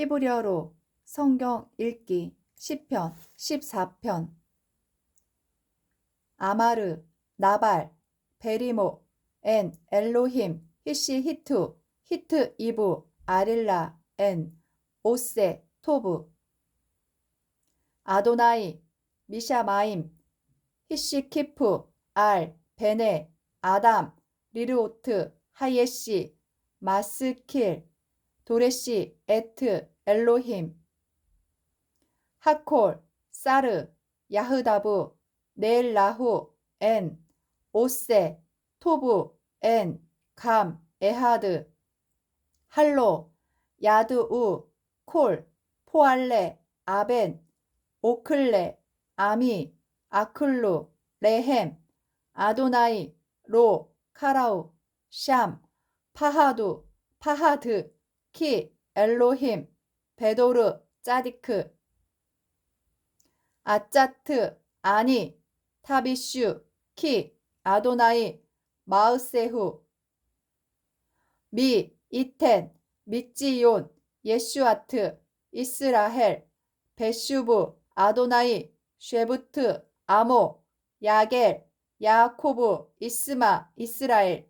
히브리어로 성경 읽기 10편, 14편. 아마르, 나발, 베리모, 엔, 엘로힘, 히시 히투, 히트 이브, 아릴라, 엔, 오세, 토브. 아도나이, 미샤마임, 히시키프, 알, 베네, 아담, 리르오트, 하예시, 마스킬, 도레시, 에트, 엘로힘, 하콜, 사르, 야흐다브, 네일라후, 엔, 오세, 토브, 엔, 감, 에하드, 할로, 야드우, 콜, 포알레, 아벤, 오클레, 아미, 아클루, 레헴, 아도나이, 로, 카라우, 샴, 파하두, 파하드, 키, 엘로힘, 베도르, 짜디크, 아짜트, 아니, 타비슈, 키, 아도나이, 마으세후, 미, 이텐, 미찌온, 예슈아트, 이스라헬, 베슈브, 아도나이, 쉐부트, 아모, 야겔, 야코브, 이스마, 이스라엘,